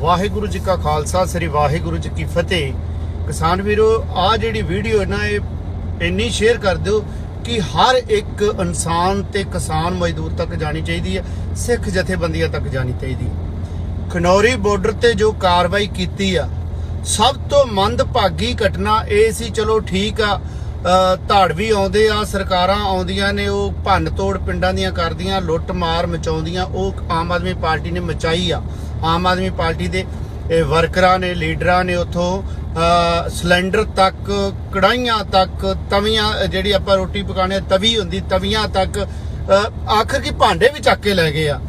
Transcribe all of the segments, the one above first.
ਵਾਹਿਗੁਰੂ ਜੀ ਕਾ ਖਾਲਸਾ, ਸ੍ਰੀ ਵਾਹਿਗੁਰੂ ਜੀ ਕੀ ਫਤਿਹ। ਕਿਸਾਨ ਵੀਰੋ, ਆ ਜਿਹੜੀ ਵੀਡੀਓ ਹੈ ਨਾ, ਇਹ ਇੰਨੀ ਸ਼ੇਅਰ ਕਰ ਦਿਓ ਕਿ ਹਰ ਇੱਕ ਇਨਸਾਨ ਤੇ ਕਿਸਾਨ ਮਜ਼ਦੂਰ ਤੱਕ ਜਾਣੀ ਚਾਹੀਦੀ ਹੈ, ਸਿੱਖ ਜਥੇਬੰਦੀਆਂ ਤੱਕ ਜਾਣੀ ਚਾਹੀਦੀ ਹੈ। ਖਨੌਰੀ ਬਾਰਡਰ ਤੇ ਜੋ ਕਾਰਵਾਈ ਕੀਤੀ ਆ, ਸਭ ਤੋਂ ਮੰਦਭਾਗੀ ਘਟਨਾ ਇਹ ਸੀ, ਚਲੋ ਠੀਕ ਆ ਅ, ਧਾੜ ਵੀ ਆਉਂਦੇ ਆ ਸਰਕਾਰਾਂ ਆਉਂਦੀਆਂ ਨੇ ਉਹ ਭੰਨ ਤੋੜ ਪਿੰਡਾਂ ਦੀਆਂ ਕਰਦੀਆਂ ਲੁੱਟ ਮਾਰ ਮਚਾਉਂਦੀਆਂ ਉਹ ਆਮ ਆਦਮੀ ਪਾਰਟੀ ਨੇ ਮਚਾਈ ਆ। ਆਮ ਆਦਮੀ ਪਾਰਟੀ ਦੇ ਵਰਕਰਾਂ ਨੇ ਲੀਡਰਾਂ ਨੇ ਉਥੋਂ ਸਿਲੰਡਰ ਤੱਕ ਕੜਾਈਆਂ ਤੱਕ ਤਵੀਆਂ ਜਿਹੜੀ ਆਪਾਂ ਰੋਟੀ ਪਕਾਣੇ ਆ, ਤਵੀ ਹੁੰਦੀ ਤਵੀਆਂ ਤੱਕ ਅ, ਆਖਰ ਕੀ ਭਾਂਡੇ ਵੀ ਚੱਕ ਕੇ ਲੈ ਗਏ ਆ।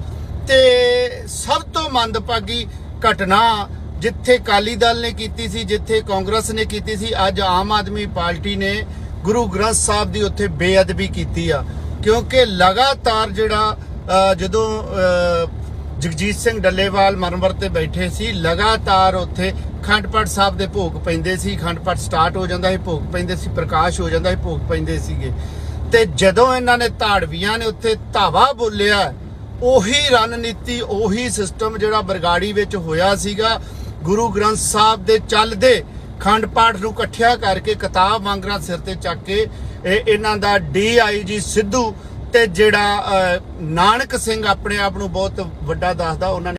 ਤੇ ਸਭ ਤੋਂ ਮੰਦਭਾਗੀ ਘਟਨਾ ਜਿੱਥੇ ਕਾਲੀ ਦਲ ਨੇ ਕੀਤੀ ਸੀ, ਜਿੱਥੇ ਕਾਂਗਰਸ ਨੇ ਕੀਤੀ ਸੀ, ਅੱਜ ਆਮ ਆਦਮੀ ਪਾਰਟੀ ਨੇ ਗੁਰੂ ਗ੍ਰੰਥ ਸਾਹਿਬ ਦੀ ਉੱਥੇ ਬੇਅਦਬੀ ਕੀਤੀ ਆ। ਕਿਉਂਕਿ ਲਗਾਤਾਰ ਜਿਹੜਾ ਜਦੋਂ ਜਗਜੀਤ ਸਿੰਘ ਡੱਲੇਵਾਲ ਮਨਵਰ ਤੇ ਬੈਠੇ ਸੀ, ਲਗਾਤਾਰ ਉੱਥੇ ਖੰਡ ਪਾਠ ਸਾਹਿਬ ਦੇ ਭੋਗ ਪੈਂਦੇ ਸੀ ਖੰਡ ਪਾਠ ਸਟਾਰਟ ਹੋ ਜਾਂਦਾ ਸੀ, ਭੋਗ ਪੈਂਦੇ ਸੀ, ਪ੍ਰਕਾਸ਼ ਹੋ ਜਾਂਦਾ ਸੀ, ਭੋਗ ਪੈਂਦੇ ਸੀਗੇ। ਤੇ ਜਦੋਂ ਇਹਨਾਂ ਨੇ ਧਾੜਵੀਆਂ ਨੇ ਉੱਥੇ ਧਾਵਾ ਬੋਲਿਆ, ਉਹੀ ਰਣਨੀਤੀ, ਉਹੀ ਸਿਸਟਮ ਜਿਹੜਾ ਬਰਗਾੜੀ ਵਿੱਚ ਹੋਇਆ ਸੀਗਾ ਗੁਰੂ ਗ੍ਰੰਥ ਸਾਹਿਬ ਦੇ ਚੱਲਦੇ ਖੰਡ ਪਾਠ ਨੂੰ ਇਕੱਠਿਆ ਕਰਕੇ ਕਿਤਾਬ ਵਾਂਗਰਾ ਸਿਰ ਤੇ ਚੱਕ ਕੇ ਇਹਨਾਂ ਦਾ ਡੀਆਈਜੀ ਸਿੱਧੂ ਤੇ ਜਿਹੜਾ ਅਹ, ਨਾਨਕ ਸਿੰਘ ਆਪਣੇ ਆਪ ਨੂੰ ਬਹੁਤ ਵੱਡਾ ਦੱਸਦਾ ਉਹਨਾਂ ਨੇ